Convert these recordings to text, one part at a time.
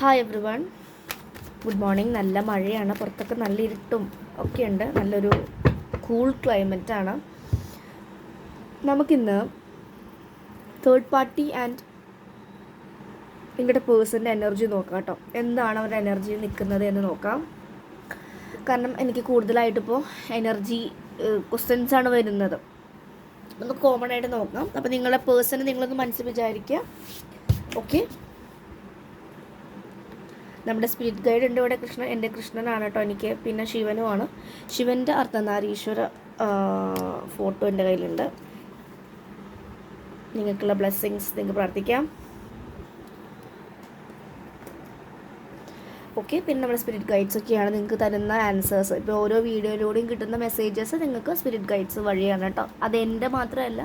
Hi everyone good morning നല്ല മഴയാണ്. പുറത്തൊക്കെ നല്ല ഇരുട്ടും ഒക്കെയുണ്ട് നല്ലൊരു കൂൾ ക്ലൈമറ്റ് ആണ്. നമുക്കിന്ന് തേർഡ് പാർട്ടി ആൻഡ് നിങ്ങളുടെ പേഴ്സന്റെ എനർജി നോക്കാം കേട്ടോ. എന്താണ് അവരുടെ എനർജി നിൽക്കുന്നത് എന്ന് നോക്കാം. കാരണം എനിക്ക് കൂടുതലായിട്ടിപ്പോൾ എനർജി ക്വസ്റ്റ്യൻസ് ആണ് വരുന്നത്. ഒന്ന് കോമൺ ആയിട്ട് നോക്കാം. അപ്പോൾ നിങ്ങളുടെ പേഴ്സണെ നിങ്ങളൊന്ന് മനസ്സിൽ വിചാരിക്കുക. ഓക്കെ നമ്മുടെ സ്പിരിറ്റ് ഗൈഡ് ഉണ്ട് ഇവിടെ കൃഷ്ണൻ എന്റെ കൃഷ്ണനാണ് കേട്ടോ എനിക്ക് പിന്നെ ശിവനുമാണ്. ശിവന്റെ അർദ്ധനാരീശ്വര ഫോട്ടോ എന്റെ കയ്യിലുണ്ട്. നിങ്ങൾക്കുള്ള ബ്ലെസ്സിങ്സ് നിങ്ങൾക്ക് പ്രാർത്ഥിക്കാം. ഓക്കെ പിന്നെ നമ്മുടെ സ്പിരിറ്റ് ഗൈഡ്സ് ഒക്കെയാണ് നിങ്ങൾക്ക് തരുന്ന ആൻസേഴ്സ് ഇപ്പോൾ ഓരോ വീഡിയോയിലൂടെയും കിട്ടുന്ന മെസ്സേജസ് നിങ്ങൾക്ക് സ്പിരിറ്റ് ഗൈഡ്സ് വഴിയാണ് കേട്ടോ. അത് എന്റെ മാത്രമല്ല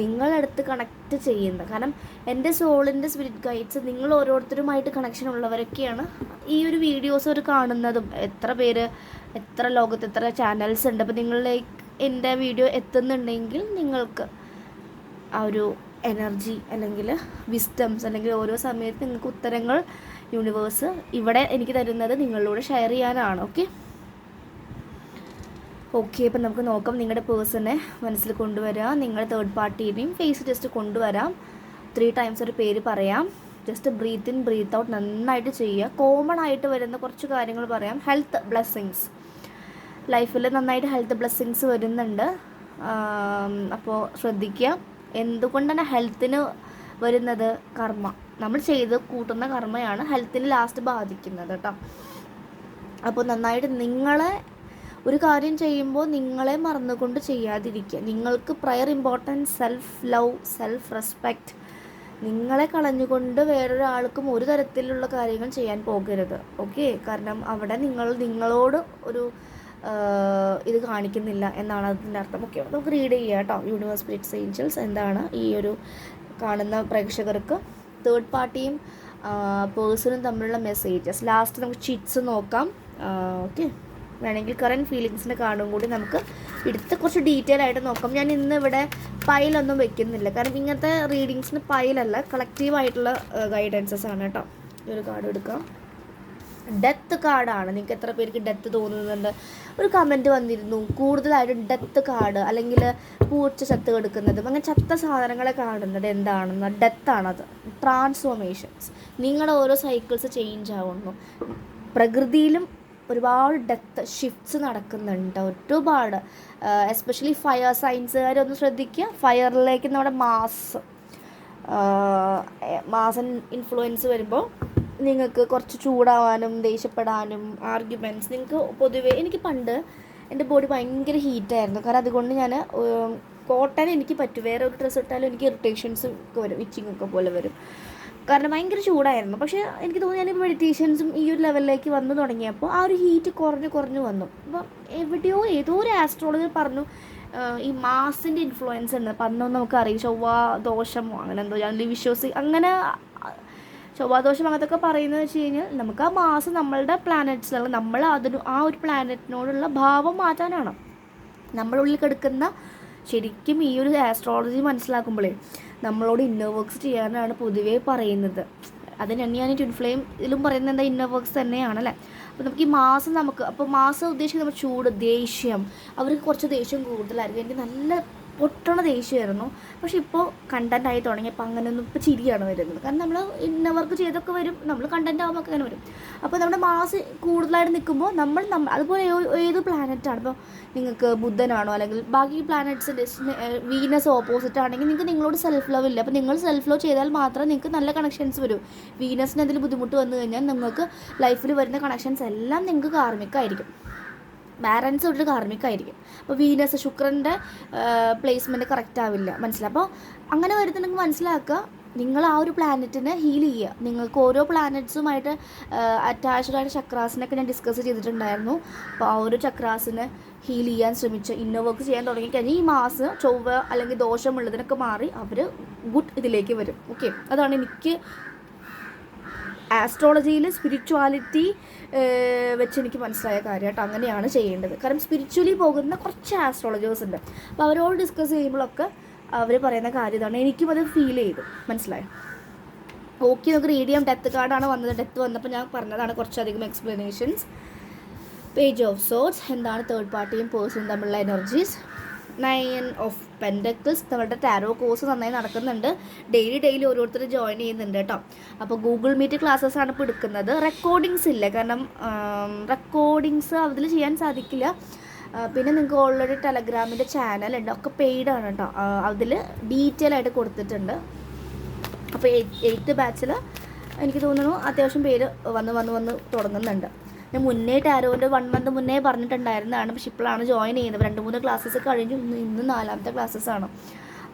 നിങ്ങളടുത്ത് കണക്ട് ചെയ്യുന്ന കാരണം എന്റെ സോളിന്റെ സ്പിരിറ്റ് ഗൈഡ്സ് നിങ്ങൾ ഓരോരുത്തരുമായിട്ട് കണക്ഷൻ ഉള്ളവരൊക്കെയാണ് ഈ ഒരു വീഡിയോസ് അവർ കാണുന്നതും. എത്ര പേര് എത്ര ലോകത്ത് എത്ര ചാനൽസ് ഉണ്ട്. അപ്പോൾ നിങ്ങളിലേക്ക് എന്റെ വീഡിയോ എത്തുന്നുണ്ടെങ്കിൽ നിങ്ങൾക്ക് ആ ഒരു എനർജി അല്ലെങ്കിൽ വിസ്റ്റംസ് അല്ലെങ്കിൽ ഓരോ സമയത്ത് നിങ്ങൾക്ക് ഉത്തരങ്ങൾ യൂണിവേഴ്സ് ഇവിടെ എനിക്ക് തരുന്നത് നിങ്ങളിലൂടെ ഷെയർ ചെയ്യാനാണ് ഓക്കെ ഓക്കെ അപ്പം നമുക്ക് നോക്കാം നിങ്ങളുടെ പേഴ്സണെ മനസ്സിൽ കൊണ്ടുവരാം. നിങ്ങളുടെ തേർഡ് പാർട്ടീനെയും ഫേസ് ജസ്റ്റ് കൊണ്ടുവരാം. ത്രീ ടൈംസ് ഒരു പേര് പറയാം. Just breathe in breathe out നന്നായിട്ട് ചെയ്യുക. കോമൺ ആയിട്ട് വരുന്ന കുറച്ച് കാര്യങ്ങൾ പറയാം. ഹെൽത്ത് ബ്ലെസ്സിങ്സ് ലൈഫിൽ നന്നായിട്ട് ഹെൽത്ത് ബ്ലെസ്സിങ്സ് വരുന്നുണ്ട്. അപ്പോൾ ശ്രദ്ധിക്കുക. എന്തുകൊണ്ടാണ് ഹെൽത്തിന് വരുന്നത്? കർമ്മ. നമ്മൾ ചെയ്ത് കൂട്ടുന്ന കർമ്മയാണ് ഹെൽത്തിന് ലാസ്റ്റ് ബാധിക്കുന്നത് കേട്ടോ. അപ്പോൾ നന്നായിട്ട് നിങ്ങളെ ഒരു കാര്യം ചെയ്യുമ്പോൾ നിങ്ങളെ മറന്നുകൊണ്ട് ചെയ്യാതിരിക്കുക. നിങ്ങൾക്ക് prior importance self love self respect നിങ്ങളെ കളഞ്ഞുകൊണ്ട് വേറൊരാൾക്കും ഒരു തരത്തിലുള്ള കാര്യങ്ങൾ ചെയ്യാൻ പോകരുത്. ഓക്കെ കാരണം അവിടെ നിങ്ങൾ നിങ്ങളോട് ഒരു ഇത് കാണിക്കുന്നില്ല എന്നാണ് അതിന്റെ അർത്ഥം. ഓക്കെ നമുക്ക് റീഡ് ചെയ്യാം കേട്ടോ. യൂണിവേഴ്സ് സ്പിരിറ്റ്സ് ഏഞ്ചൽസ് എന്താണ് ഈ ഒരു കാണുന്ന പ്രേക്ഷകർക്ക്. തേർഡ് പാർട്ടിയും പേഴ്സണും തമ്മിലുള്ള മെസ്സേജസ് ലാസ്റ്റ് നമുക്ക് ചിറ്റ്സ് നോക്കാം. ഓക്കെ വേണമെങ്കിൽ കറന്റ് ഫീലിങ്സിന്റെ കാണും കൂടി നമുക്ക് എടുത്ത് കുറച്ച് ഡീറ്റെയിൽ ആയിട്ട് നോക്കാം. ഞാൻ ഇന്ന് ഇവിടെ പൈലൊന്നും വെക്കുന്നില്ല. കാരണം ഇങ്ങനത്തെ റീഡിങ്സിന് പൈലല്ല കളക്റ്റീവ് ആയിട്ടുള്ള ഗൈഡൻസസ് ആണ് കേട്ടോ. ഈ ഒരു കാർഡ് എടുക്കാം. ഡെത്ത് കാർഡാണ് നിങ്ങൾക്ക് എത്ര പേർക്ക് ഡെത്ത് തോന്നുന്നുണ്ട്? ഒരു കമന്റ് വന്നിരുന്നു. കൂടുതലായിട്ടും ഡെത്ത് കാർഡ് അല്ലെങ്കിൽ പൂച്ച ചത്ത് കെടുക്കുന്നതും അങ്ങനെ ചത്ത സാധനങ്ങളെ കാണുന്നത് എന്താണെന്ന്. ഡെത്താണത് ട്രാൻസ്ഫോർമേഷൻസ് നിങ്ങളുടെ ഓരോ സൈക്കിൾസ് ചേഞ്ച് ആവുന്നു. പ്രകൃതിയിലും ഒരുപാട് ഡെത്ത് ഷിഫ്റ്റ്സ് നടക്കുന്നുണ്ട്. ഒരുപാട്. എസ്പെഷ്യലി ഫയർ സയൻസുകാരൊന്ന് ശ്രദ്ധിക്കുക. ഫയറിലേക്ക് നമ്മുടെ മാസ് മാസൻ ഇൻഫ്ലുവൻസ് വരുമ്പോൾ നിങ്ങൾക്ക് കുറച്ച് ചൂടാവാനും ദേഷ്യപ്പെടാനും ആർഗ്യുമെന്റ്സ് നിങ്ങൾക്ക് പൊതുവേ എനിക്ക് പണ്ട് എന്റെ ബോഡി ഭയങ്കര ഹീറ്റായിരുന്നു കാരണം അതുകൊണ്ട് ഞാൻ കോട്ടൺ എനിക്ക് പറ്റും. വേറെ ഒരു ഡ്രസ്സ് ഇട്ടാലും എനിക്ക് ഇറിറ്റേഷൻസ് ഒക്കെ വരും. ഇച്ചിങ് ഒക്കെ പോലെ വരും. കാരണം ഭയങ്കര ചൂടായിരുന്നു. പക്ഷേ എനിക്ക് തോന്നുന്നു ഞാനിപ്പോൾ മെഡിറ്റേഷൻസും ഈ ഒരു ലെവലിലേക്ക് വന്നു തുടങ്ങിയപ്പോൾ ആ ഒരു ഹീറ്റ് കുറഞ്ഞു കുറഞ്ഞു വന്നു. അപ്പം എവിടെയോ ഏതോ ഒരു ആസ്ട്രോളജർ പറഞ്ഞു ഈ മാസിന്റെ ഇൻഫ്ലുവൻസ് ഉണ്ട് അപ്പം അന്നൊന്നും നമുക്കറിയാം ചൊവ്വ ദോഷമോ അങ്ങനെ എന്തോ. ഞാൻ വിശ്വസി അങ്ങനെ ചൊവ്വാദോഷം അങ്ങനത്തൊക്കെ പറയുന്നത് വെച്ച് കഴിഞ്ഞാൽ നമുക്ക് ആ മാസം നമ്മളുടെ പ്ലാനറ്റ്സ് നമ്മൾ അതിന് ആ ഒരു പ്ലാനറ്റിനോടുള്ള ഭാവം മാറ്റാനാണ്. നമ്മുടെ ഉള്ളിൽ കിടക്കുന്ന ശരിക്കും ഈ ഒരു ആസ്ട്രോളജി മനസ്സിലാക്കുമ്പോഴേ നമ്മളോട് ഇന്നർ ചെയ്യാനാണ് പൊതുവേ പറയുന്നത്. അത് തന്നെയാണ് ട്വിൻ ഫ്ലെയിം ഇതിലും പറയുന്നത് എന്താ ഇന്നർ തന്നെയാണ് അല്ലേ അപ്പോൾ നമുക്ക് ഈ മാസം നമുക്ക് അപ്പോൾ മാസം ഉദ്ദേശിക്കുന്നത് നമ്മൾ ചൂട് ദേഷ്യം അവർക്ക് കുറച്ച് ദേഷ്യം കൂടുതലായിരിക്കും. എനിക്ക് നല്ല പൊട്ടണ ദേഷ്യമായിരുന്നു. പക്ഷെ ഇപ്പോൾ കണ്ടന്റ് ആയി തുടങ്ങിയപ്പോൾ അങ്ങനെയൊന്നും ഇപ്പോൾ ചിരിയാണ് വരുന്നത്. കാരണം നമ്മൾ ഇന്ന വർക്ക് ചെയ്തൊക്കെ വരും നമ്മൾ കണ്ടന്റ് ആകുമ്പോൾ അങ്ങനെ വരും. അപ്പോൾ നമ്മുടെ മാസ് കൂടുതലായിട്ട് നിൽക്കുമ്പോൾ നമ്മൾ നമ്മൾ അതുപോലെ ഏത് പ്ലാനറ്റാണ് ഇപ്പോൾ നിങ്ങൾക്ക് ബുദ്ധനാണോ? അല്ലെങ്കിൽ ബാക്കി പ്ലാനറ്റ്സിന്റെ വീനസ് ഓപ്പോസിറ്റ് ആണെങ്കിൽ നിങ്ങൾക്ക് നിങ്ങളോട് സെൽഫ് ലവ് ഇല്ല. അപ്പോൾ നിങ്ങൾ സെൽഫ് ലവ് ചെയ്താൽ മാത്രം നിങ്ങൾക്ക് നല്ല കണക്ഷൻസ് വരും. വീനസിന് എന്തെങ്കിലും ബുദ്ധിമുട്ട് വന്നു കഴിഞ്ഞാൽ നിങ്ങൾക്ക് ലൈഫിൽ വരുന്ന കണക്ഷൻസ് എല്ലാം നിങ്ങൾക്ക് കാർമികമായിരിക്കും ബാലൻസ് തൊട്ട് കാർമികമായിരിക്കും അപ്പോൾ വീനസ് ശുക്രന്റെ പ്ലേസ്മെന്റ് കറക്റ്റ് ആവില്ല. മനസ്സിലായി അപ്പോൾ അങ്ങനെ വരുന്നുണ്ടെങ്കിൽ മനസ്സിലാക്കുക നിങ്ങൾ ആ ഒരു പ്ലാനറ്റിനെ ഹീൽ ചെയ്യുക നിങ്ങൾക്ക് ഓരോ പ്ലാനറ്റ്സുമായിട്ട് അറ്റാച്ച്ഡ് ആയിട്ട് ചക്രാസിനൊക്കെ ഞാൻ ഡിസ്കസ് ചെയ്തിട്ടുണ്ടായിരുന്നു. അപ്പോൾ ആ ഒരു ചക്രാസിനെ ഹീൽ ചെയ്യാൻ ശ്രമിച്ച് ഇന്ന വർക്ക് ചെയ്യാൻ തുടങ്ങിക്കഴിഞ്ഞാൽ ഈ മാസം ചൊവ്വ അല്ലെങ്കിൽ ദോഷമുള്ളതിനൊക്കെ മാറി അവർ ഗുഡ് ഇതിലേക്ക് വരും. ഓക്കെ അതാണ് എനിക്ക് ആസ്ട്രോളജിയിൽ സ്പിരിച്വാലിറ്റി വെച്ച് എനിക്ക് മനസ്സിലായ കാര്യം അങ്ങനെയാണ് ചെയ്യേണ്ടത്. കാരണം സ്പിരിച്വലി പോകുന്ന കുറച്ച് ആസ്ട്രോളജേഴ്സ് ഉണ്ട്. അപ്പോൾ അവരോട് ഡിസ്കസ് ചെയ്യുമ്പോഴൊക്കെ അവർ പറയുന്ന കാര്യം ഇതാണ്. എനിക്കും അത് ഫീൽ ചെയ്തു. മനസ്സിലായോ? ഓക്കെ നമുക്ക് റീഡ് ചെയ്യാം. ഡെത്ത് കാർഡാണ് വന്നത്. ഡെത്ത് വന്നപ്പോൾ ഞാൻ പറഞ്ഞതാണ് കുറച്ചധികം എക്സ്പ്ലനേഷൻസ് പേജ് ഓഫ് സോർട്സ് എന്താണ് തേർഡ് പാർട്ടിയും പേഴ്സണും തമ്മിലുള്ള എനർജീസ് നയൻ ഓഫ് പെൻഡക്കിൾസ് അവരുടെ ടാരോ കോഴ്സ് നന്നായി നടക്കുന്നുണ്ട്. ഡെയിലി ഡെയിലി ഓരോരുത്തർ ജോയിൻ ചെയ്യുന്നുണ്ട് കേട്ടോ. അപ്പോൾ ഗൂഗിൾ മീറ്റ് ക്ലാസ്സസ് ആണ് ഇപ്പോൾ എടുക്കുന്നത്. റെക്കോർഡിങ്സ് ഇല്ല. കാരണം റെക്കോർഡിങ്സ് അതിൽ ചെയ്യാൻ സാധിക്കില്ല. പിന്നെ നിങ്ങൾക്ക് ഓൾറെഡി ടെലഗ്രാമിന്റെ ചാനൽ ഉണ്ട്. ഒക്കെ പെയ്ഡ് ആണ് കേട്ടോ. അതിൽ ഡീറ്റെയിൽ ആയിട്ട് കൊടുത്തിട്ടുണ്ട്. അപ്പോൾ എയ്ത്ത് ബാച്ചിൽ എനിക്ക് തോന്നുന്നു അത്യാവശ്യം പേര് വന്ന് വന്ന് വന്ന് തുടങ്ങുന്നുണ്ട്. ഞാൻ മുന്നേ ടാരോന്റെ വൺ മന്ത് മുന്നേ പറഞ്ഞിട്ടുണ്ടായിരുന്നതാണ്. പക്ഷെ ഇപ്പോഴാണ് ജോയിൻ ചെയ്യുന്നത്. രണ്ട് മൂന്ന് ക്ലാസ്സസ് കഴിഞ്ഞു ഇന്ന് ഇന്ന് നാലാമത്തെ ക്ലാസ്സസ് ആണ്.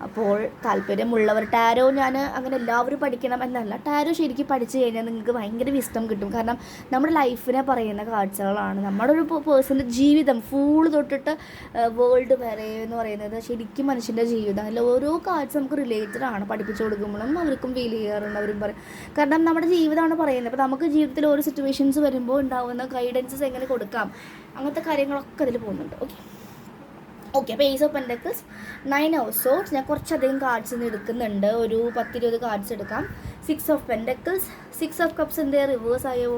അപ്പോൾ താല്പര്യമുള്ളവർ ടാരോ ഞാൻ അങ്ങനെ എല്ലാവരും പഠിക്കണം എന്നല്ല. ടാരോ ശരിക്കും പഠിച്ചു കഴിഞ്ഞാൽ നിങ്ങൾക്ക് ഭയങ്കര വിസ്തം കിട്ടും. കാരണം നമ്മുടെ ലൈഫിനെ പറയുന്ന കാഴ്ചകളാണ്. നമ്മുടെ ഒരു പേഴ്സന്റെ ജീവിതം ഫുൾ തൊട്ടിട്ട് വേൾഡ് വരെ എന്ന് പറയുന്നത് ശരിക്കും മനുഷ്യന്റെ ജീവിതം. അതിൽ ഓരോ കാഴ്ച നമുക്ക് റിലേറ്റഡ് ആണ്. പഠിപ്പിച്ചു കൊടുക്കുമ്പോഴും അവർക്കും ഫീൽ ചെയ്യാറുണ്ട് അവരും പറയും. കാരണം നമ്മുടെ ജീവിതമാണ് പറയുന്നത്. അപ്പോൾ നമുക്ക് ജീവിതത്തിൽ ഓരോ സിറ്റുവേഷൻസ് വരുമ്പോൾ ഉണ്ടാകുന്ന ഗൈഡൻസസ് എങ്ങനെ കൊടുക്കാം? അങ്ങനത്തെ കാര്യങ്ങളൊക്കെ അതിൽ പോകുന്നുണ്ട്. ഓക്കെ ഓക്കെ അപ്പോൾ ace of pentacles nine house swords ഞാൻ കുറച്ചധികം കാർഡ്സ് ഇന്ന് എടുക്കുന്നുണ്ട്. ഒരു പത്തിരുപത് കാർഡ്സ് എടുക്കാം. Six of pentacles six of cups എന്തേ? റിവേഴ്സ് ആയോ?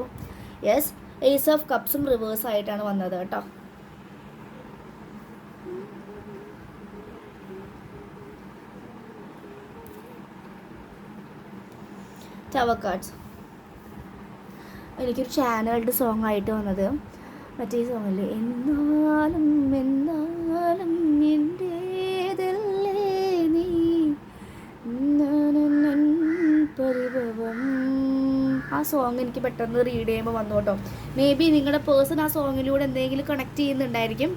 യെസ് ഏസ് ഓഫ് കപ്സും റിവേഴ്സ് ആയിട്ടാണ് വന്നത് കേട്ടോ. ടവർ കാർഡ്സ് എനിക്കൊരു ചാനലിന്റെ സോങ് ആയിട്ട് വന്നത്. മറ്റേ സോങ്ങല്ലേ എന്നാലും എന്നാലും എന്റെ ആ സോങ് എനിക്ക് പെട്ടെന്ന് റീഡ് ചെയ്യുമ്പോൾ വന്നു കേട്ടോ മേ ബി നിങ്ങളുടെ പേഴ്സൺ ആ സോങ്ങിലൂടെ എന്തെങ്കിലും കണക്ട് ചെയ്യുന്നുണ്ടായിരിക്കും.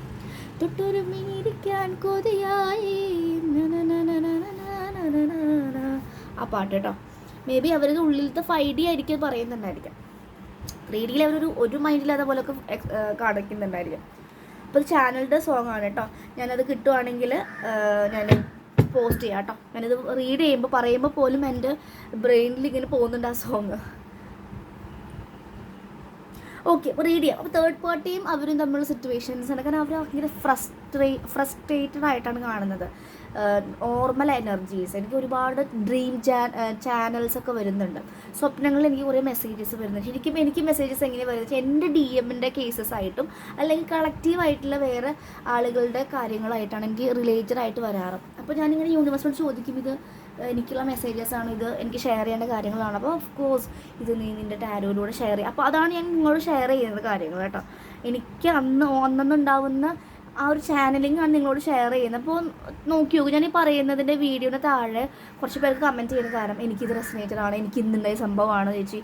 തൊട്ടൊരുമിരിക്കാൻ കൊതിയായി. ആ പാട്ട് കേട്ടോ മേ ബി അവരുടെ ഉള്ളിലത്തെ ഫൈഡി ആയിരിക്കും പറയുന്നുണ്ടായിരിക്കാം ത്രീ ഡിയിൽ അവരൊരു ഒരു മൈൻഡില്ലാത്ത പോലൊക്കെ കാണിക്കുന്നുണ്ടായിരിക്കും. അപ്പോൾ ചാനലിന്റെ സോങ് ആണ് കേട്ടോ. ഞാനത് കിട്ടുവാണെങ്കിൽ ഞാൻ പോസ്റ്റ് ചെയ്യാം കേട്ടോ. ഞാനിത് റീഡ് ചെയ്യുമ്പോൾ പറയുമ്പോൾ പോലും എന്റെ ബ്രെയിനിൽ ഇങ്ങനെ പോകുന്നുണ്ട് ആ സോങ് ഓക്കെ അപ്പോൾ റീഡ് ചെയ്യാം അപ്പോൾ തേർഡ് പാർട്ടിയും അവരും തമ്മിലുള്ള സിറ്റുവേഷൻസ് ആണ്. കാരണം അവർ ഭയങ്കര ഫ്രസ്ട്രേ ഫ്രസ്ട്രേറ്റഡ് ആയിട്ടാണ് കാണുന്നത്. നോർമൽ എനർജീസ് എനിക്ക് ഒരുപാട് ഡ്രീം ചാനൽസ് ഒക്കെ വരുന്നുണ്ട്. സ്വപ്നങ്ങളിൽ എനിക്ക് കുറേ മെസ്സേജസ് വരുന്നുണ്ട്. ശരിക്കും എനിക്ക് മെസ്സേജസ് എങ്ങനെ വരുന്നത് എന്റെ ഡി എമ്മിന്റെ കേസസ് ആയിട്ടും അല്ലെങ്കിൽ കളക്റ്റീവായിട്ടുള്ള വേറെ ആളുകളുടെ കാര്യങ്ങളായിട്ടാണ് എനിക്ക് റിലേറ്റഡ് ആയിട്ട് വരാറ്. അപ്പോൾ ഞാനിങ്ങനെ യൂണിവേഴ്സിനോട് ചോദിക്കും ഇത് എനിക്കുള്ള മെസ്സേജസ് ആണ്. ഇത് എനിക്ക് ഷെയർ ചെയ്യേണ്ട കാര്യങ്ങളാണ്. അപ്പോൾ ഓഫ് കോഴ്സ് ഇത് നീ നിന്റെ ടാരോയിലൂടെ ഷെയർ ചെയ്യുക അപ്പോൾ അതാണ് ഞാൻ നിങ്ങളോട് ഷെയർ ചെയ്യുന്നത് കാര്യങ്ങൾ കേട്ടോ. എനിക്ക് അന്ന് അന്നുണ്ടാവുന്ന ആ ഒരു ചാനലിംഗ് ആണ് നിങ്ങളോട് ഷെയർ ചെയ്യുന്നത്. അപ്പോൾ നോക്കി നോക്കൂ ഞാൻ ഈ പറയുന്നതിന്റെ വീഡിയോയുടെ താഴെ കുറച്ച് പേർക്ക് കമന്റ് ചെയ്യുന്ന കാരണം എനിക്കിത് റെസിനേറ്റഡ് ആണ്. എനിക്ക് ഇന്നുണ്ടായ സംഭവമാണ് ചേച്ചി.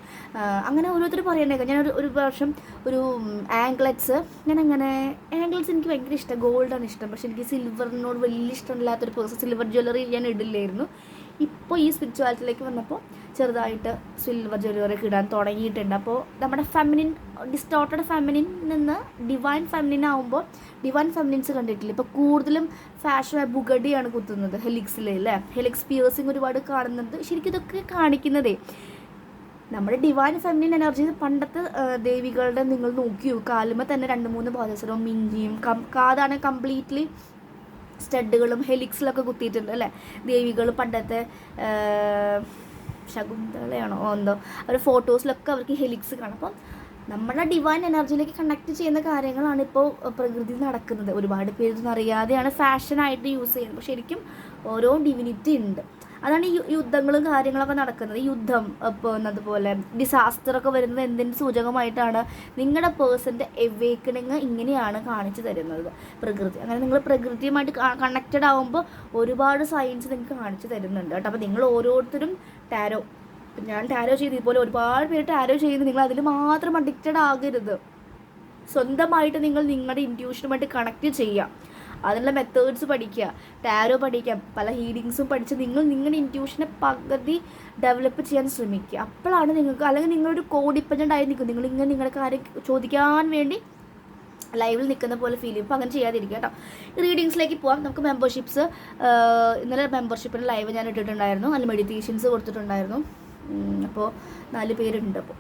അങ്ങനെ ഓരോരുത്തർ പറയണേക്കാം. ഞാൻ ഒരു ഒരു വർഷം ഒരു ആംഗ്ലറ്റ്സ് ഞാൻ അങ്ങനെ ആംഗ്ലറ്റ്സ് എനിക്ക് ഭയങ്കര ഇഷ്ടം. ഗോൾഡാണ് ഇഷ്ടം. പക്ഷെ എനിക്ക് സിൽവറിനോട് വലിയ ഇഷ്ടമില്ലാത്തൊരു പേഴ്സൺ സിൽവർ ജ്വല്ലറി ഞാൻ ഇടില്ലായിരുന്നു. ഇപ്പോൾ ഈ സ്പിരിച്വാലിറ്റിയിലേക്ക് വന്നപ്പോൾ ചെറുതായിട്ട് സിൽവർ ജ്വല്ലറി ഒക്കെ ഇടാൻ തുടങ്ങിയിട്ടുണ്ട്. അപ്പോൾ നമ്മുടെ ഫെമിനിൻ ഡിസ്റ്റോർട്ടഡ് ഫെമിനിൻ നിന്ന് ഡിവൈൻ ഫെമിനിൻ ആവുമ്പോൾ ഡിവൈൻ ഫെമിനിൻസ് കണ്ടിട്ടില്ല? ഇപ്പോൾ കൂടുതലും ഫാഷൻ ബുഗഡിയാണ് കുത്തുന്നത് ഹെലിക്സിൽ അല്ലേ ഹെലിക്സ് പിയേഴ്സിങ് ഒരുപാട് കാണുന്നത്. ശരിക്കും ഇതൊക്കെ കാണിക്കുന്നതേ നമ്മുടെ ഡിവൈൻ ഫെമിനിൻ എനർജി പണ്ടത്തെ ദേവികളുടെ നിങ്ങൾ നോക്കിയോ? കാലുമ്പോൾ തന്നെ രണ്ട് മൂന്ന് പാദസരവും മിഞ്ചിയും കാതാണ് കംപ്ലീറ്റ്ലി സ്റ്റഡുകളും ഹെലിക്സിലൊക്കെ കുത്തിയിട്ടുണ്ട് അല്ലേ? ദേവികൾ പണ്ടത്തെ ശകുന്തളയാണോ? എന്തോ. അവർ ഫോട്ടോസിലൊക്കെ അവർക്ക് ഹെലിക്സ് കാണും. അപ്പം നമ്മുടെ ഡിവൈൻ എനർജിയിലേക്ക് കണക്ട് ചെയ്യുന്ന കാര്യങ്ങളാണ് ഇപ്പോൾ പ്രകൃതി നടക്കുന്നത്. ഒരുപാട് പേര് അറിയാതെയാണ് ഫാഷനായിട്ട് യൂസ് ചെയ്യുന്നത്. ശരിക്കും ഓരോ ഡിവിനിറ്റി ഉണ്ട്. അതാണ് ഈ യുദ്ധങ്ങളും കാര്യങ്ങളൊക്കെ നടക്കുന്നത്. യുദ്ധം ഇപ്പോൾ അതുപോലെ ഡിസാസ്റ്റർ ഒക്കെ വരുന്നത് എന്തിന്റെ സൂചകമായിട്ടാണ് നിങ്ങളുടെ പേഴ്സന്റെ എവേക്കണിങ് ഇങ്ങനെയാണ് കാണിച്ചു തരുന്നത്. പ്രകൃതി അങ്ങനെ നിങ്ങൾ പ്രകൃതിയുമായിട്ട് കണക്റ്റഡ് ആകുമ്പോൾ ഒരുപാട് സയൻസ് നിങ്ങൾക്ക് കാണിച്ചു തരുന്നുണ്ട് കേട്ടോ. അപ്പോൾ നിങ്ങൾ ഓരോരുത്തരും ടാരോ ഞാൻ ടാരോ ചെയ്ത് ഇതുപോലെ ഒരുപാട് പേര് ടാരോ ചെയ്ത് നിങ്ങൾ അതിൽ മാത്രം അഡിക്റ്റഡ് ആകരുത്. സ്വന്തമായിട്ട് നിങ്ങൾ നിങ്ങളുടെ ഇന്റ്യൂഷനുമായിട്ട് കണക്ട് ചെയ്യുക അതിനുള്ള മെത്തേഡ്സ് പഠിക്കുക. ടാരോ പഠിക്കാം. പല ഹീലിങ്സും പഠിച്ച് നിങ്ങൾ നിങ്ങളുടെ ഇന്റ്യൂഷനെ പകുതി ഡെവലപ്പ് ചെയ്യാൻ ശ്രമിക്കുക. അപ്പോഴാണ് നിങ്ങൾക്ക് അല്ലെങ്കിൽ നിങ്ങളൊരു കോഡിപ്പജന്റ് ആയി നിൽക്കും. നിങ്ങൾ ഇങ്ങനെ നിങ്ങളുടെ കാര്യം ചോദിക്കാൻ വേണ്ടി ലൈവിൽ നിൽക്കുന്ന പോലെ ഫീൽ ചെയ്യും. അങ്ങനെ ചെയ്യാതിരിക്കുക കേട്ടോ. റീഡിങ്സിലേക്ക് പോവാം. നമുക്ക് മെമ്പർഷിപ്സ് ഇന്നലെ മെമ്പർഷിപ്പിന് ലൈവ് ഞാൻ ഇട്ടിട്ടുണ്ടായിരുന്നു. അതിൽ മെഡിറ്റേഷൻസ് കൊടുത്തിട്ടുണ്ടായിരുന്നു. അപ്പോൾ നാല് പേരുണ്ട് അപ്പോൾ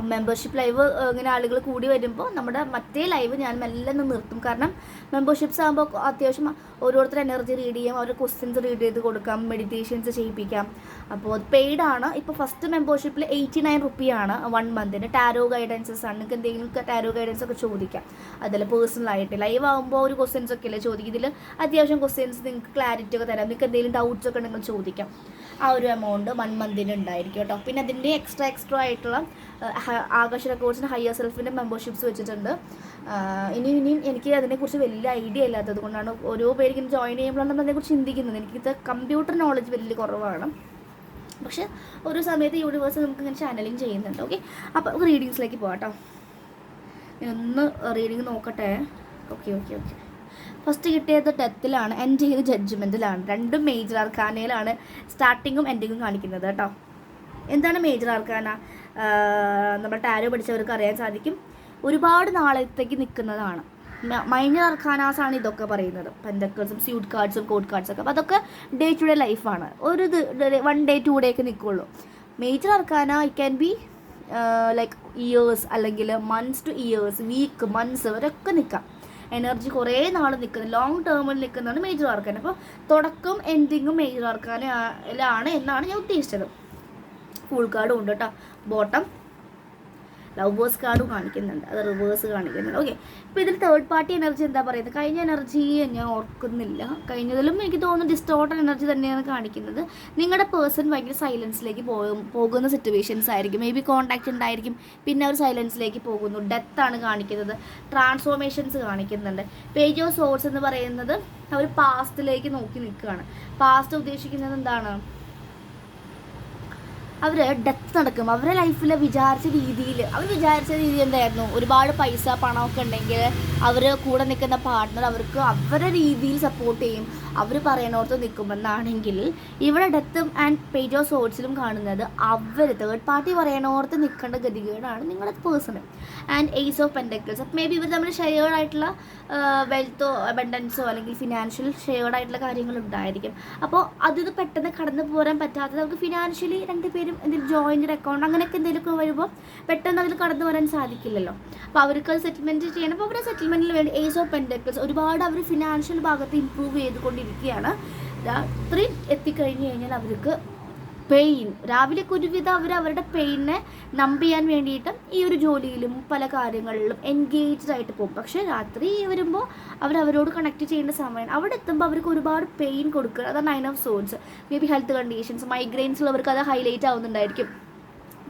മെമ്പർഷിപ്പ് ലൈവ് ഇങ്ങനെ ആളുകൾ കൂടി വരുമ്പോൾ നമ്മുടെ മറ്റേ ലൈവ് ഞാൻ മെല്ലെ നിർത്തും. കാരണം മെമ്പർഷിപ്സ് ആകുമ്പോൾ അത്യാവശ്യം ഓരോരുത്തർ എനർജി റീഡ് ചെയ്യാം അവരുടെ ക്വസ്റ്റ്യൻസ് റീഡ് ചെയ്ത് കൊടുക്കാം മെഡിറ്റേഷൻസ് ചെയ്യിപ്പിക്കാം. അപ്പോൾ പെയ്ഡ് ആണ്. ഇപ്പോൾ ഫസ്റ്റ് മെമ്പർഷിപ്പിൽ എയ്റ്റി നയൻ റുപ്പിയാണ് വൺ മന്തിന് ടാരോ ഗൈഡൻസസ് ആണ്. നിങ്ങൾക്ക് എന്തെങ്കിലും ടാരോ ഗൈഡൻസ് ഒക്കെ ചോദിക്കാം. അതിൽ പേഴ്സണലായിട്ട് ലൈവ് ആകുമ്പോൾ ഒരു ക്വസ്റ്റ്യൻസ് ഒക്കെ അല്ലേ ചോദിക്കും. ഇതിൽ അത്യാവശ്യം ക്വസ്റ്റ്യൻസ് നിങ്ങൾക്ക് ക്ലാരിറ്റി ഒക്കെ തരാം. നിങ്ങൾക്ക് എന്തെങ്കിലും ഡൗട്ട്സ് ഒക്കെ നിങ്ങൾ ചോദിക്കാം. ആ ഒരു എമൗണ്ട് വൺ മന്തിന് ഉണ്ടായിരിക്കും കേട്ടോ. പിന്നെ അതിന്റെ എക്സ്ട്രാ എക്സ്ട്രാ ആയിട്ടുള്ള ആകാശ റെക്കോർഡ്സിന് ഹയർ സെൽഫിന്റെ മെമ്പർഷിപ്സ് വെച്ചിട്ടുണ്ട്. ഇനി ഇനിയും എനിക്ക് അതിനെക്കുറിച്ച് വലിയ ഐഡിയ ഇല്ലാത്തത് കൊണ്ടാണ് ഓരോ പേര് ഇങ്ങനെ ജോയിൻ ചെയ്യുമ്പോഴാണ് നമ്മൾ അതിനെക്കുറിച്ച് ചിന്തിക്കുന്നത്. എനിക്കിത് കമ്പ്യൂട്ടർ നോളജ് വലിയ കുറവാണ്. പക്ഷെ ഒരു സമയത്ത് യൂണിവേഴ്സ് നമുക്ക് ഇങ്ങനെ ചാനലിങ് ചെയ്യുന്നുണ്ട്. ഓക്കെ അപ്പോൾ റീഡിങ്സിലേക്ക് പോകാം കേട്ടോ ഒന്ന് റീഡിങ് നോക്കട്ടെ. ഓക്കെ ഓക്കെ ഓക്കെ ഫസ്റ്റ് കിട്ടിയത് ഡെത്തിലാണ് എൻഡ് ചെയ്ത് ജഡ്ജ്മെന്റിലാണ് രണ്ടും മേജർ ആർക്കാനയിലാണ് സ്റ്റാർട്ടിങ്ങും എൻഡിങ്ങും കാണിക്കുന്നത് കേട്ടോ എന്താണ് മേജർ ആർക്കാന? നമ്മൾ ടാരോ പഠിച്ചവർക്ക് അറിയാൻ സാധിക്കും. ഒരുപാട് നാളത്തേക്ക് നിൽക്കുന്നതാണ്. മൈനർ അർഖാനാസ് ആണ് ഇതൊക്കെ പറയുന്നത്. പെൻഡക്കേഴ്സും സ്യൂട്ട് കാർഡ്സും കോഡ് കാർഡ്സ് ഒക്കെ. അപ്പോൾ അതൊക്കെ ഡേ ടു ഡേ ലൈഫാണ് ഒരു വൺ ഡേ ടു ഡേ ഒക്കെ നിൽക്കുള്ളൂ. Major arcana it can be like years അല്ലെങ്കിൽ months to years week months വരെയൊക്കെ നിൽക്കാം. എനർജി കുറേ നാൾ നിൽക്കുന്നത് ലോങ് ടേമിൽ നിൽക്കുന്നതാണ് മേജർ അർക്കാന അപ്പോൾ തുടക്കം എൻഡിങ്ങും മേജർ അർക്കാനാണ് എന്നാണ് ഞാൻ ഉദ്ദേശിച്ചത്. ഫുൾ കാർഡും ഉണ്ട് കേട്ടോ ബോട്ടം ലവേഴ്സ് കാർഡും കാണിക്കുന്നുണ്ട്. അത് റിവേഴ്സ് കാണിക്കുന്നുണ്ട്. ഓക്കെ ഇപ്പോൾ ഇതിൽ തേർഡ് പാർട്ടി എനർജി എന്താ പറയുന്നത്? കഴിഞ്ഞ എനർജി ഞാൻ ഓർക്കുന്നില്ല. കഴിഞ്ഞതിലും എനിക്ക് തോന്നുന്നു ഡിസ്റ്റോർട്ടഡ് എനർജി തന്നെയാണ് കാണിക്കുന്നത്. നിങ്ങളുടെ പേഴ്സൺ ഭയങ്കര സൈലൻസിലേക്ക് പോകും പോകുന്ന സിറ്റുവേഷൻസ് ആയിരിക്കും. മേ ബി കോൺടാക്റ്റ് ഉണ്ടായിരിക്കും. പിന്നെ അവർ സൈലൻസിലേക്ക് പോകുന്നു. ഡെത്താണ് കാണിക്കുന്നത്. ട്രാൻസ്ഫോർമേഷൻസ് കാണിക്കുന്നുണ്ട്. പേജ് ഓഫ് സോഴ്സ് എന്ന് പറയുന്നത് അവർ പാസ്റ്റിലേക്ക് നോക്കി നിൽക്കുകയാണ്. പാസ്റ്റ് ഉദ്ദേശിക്കുന്നത് എന്താണ്? അവർ ഡെത്ത് നടക്കും. അവരുടെ ലൈഫിൽ വിചാരിച്ച രീതിയിൽ അവർ വിചാരിച്ച രീതി എന്തായിരുന്നു? ഒരുപാട് പൈസ പണമൊക്കെ ഉണ്ടെങ്കിൽ അവർ കൂടെ നിൽക്കുന്ന പാർട്ട്ണർ അവർക്ക് അവരുടെ രീതിയിൽ സപ്പോർട്ട് ചെയ്യും. അവർ പറയണോർത്ത് നിൽക്കുമെന്നാണെങ്കിൽ ഇവിടെ ഡെത്തും ആൻഡ് പേജ് ഓഫ് സോഴ്സിലും കാണുന്നത് അവർ തേർഡ് പാർട്ടി പറയണോർത്ത് നിൽക്കേണ്ട ഗതികേടാണ് നിങ്ങളുടെ person and ace of pentacles may be ഇവർ തമ്മിൽ ഷെയർഡ് ആയിട്ടുള്ള വെൽത്തോ അബൻഡൻസോ അല്ലെങ്കിൽ ഫിനാൻഷ്യൽ ഷെയർഡ് ആയിട്ടുള്ള കാര്യങ്ങൾ ഉണ്ടായിരിക്കും. അപ്പോൾ അതിന് പെട്ടെന്ന് കടന്നു പോരാൻ പറ്റാത്തത് നമുക്ക് ഫിനാൻഷ്യലി രണ്ട് രണ്ടുപേരും എന്തെങ്കിലും ജോയിന്റ് അക്കൗണ്ട് അങ്ങനെയൊക്കെ എന്തെങ്കിലുമൊക്കെ വരുമ്പോൾ പെട്ടെന്ന് അതിൽ കടന്നു വരാൻ സാധിക്കില്ലല്ലോ. അപ്പോൾ അവർക്ക് അത് സെറ്റിൽമെന്റ് ചെയ്യണം. അപ്പോൾ അവരുടെ സെറ്റിൽമെന്റിന് വേണ്ടി ഏസ് ഓഫ് പെൻഡക്ടേഴ്സ് ഒരുപാട് അവർ ഫിനാൻഷ്യൽ ഭാഗത്ത് ഇമ്പ്രൂവ് ചെയ്തുകൊണ്ടിരിക്കുകയാണ്. ദാ ഇത്രയും എത്തിക്കഴിഞ്ഞ് കഴിഞ്ഞാൽ അവർക്ക് പെയിൻ രാവിലെ ഒരുവിധം അവർ അവരുടെ പെയിനെ നമ്പ് ചെയ്യാൻ വേണ്ടിയിട്ടും ഈ ഒരു ജോലിയിലും പല കാര്യങ്ങളിലും എൻഗേജ്ഡ് ആയിട്ട് പോകും. പക്ഷേ രാത്രി വരുമ്പോൾ അവർ അവരോട് കണക്ട് ചെയ്യേണ്ട സമയം അവിടെ എത്തുമ്പോൾ അവർക്ക് ഒരുപാട് പെയിൻ കൊടുക്കുക. അതാണ് nine of swords may be health conditions migraines ഉള്ളവർക്ക് അത് ഹൈലൈറ്റ് ആവുന്നുണ്ടായിരിക്കും.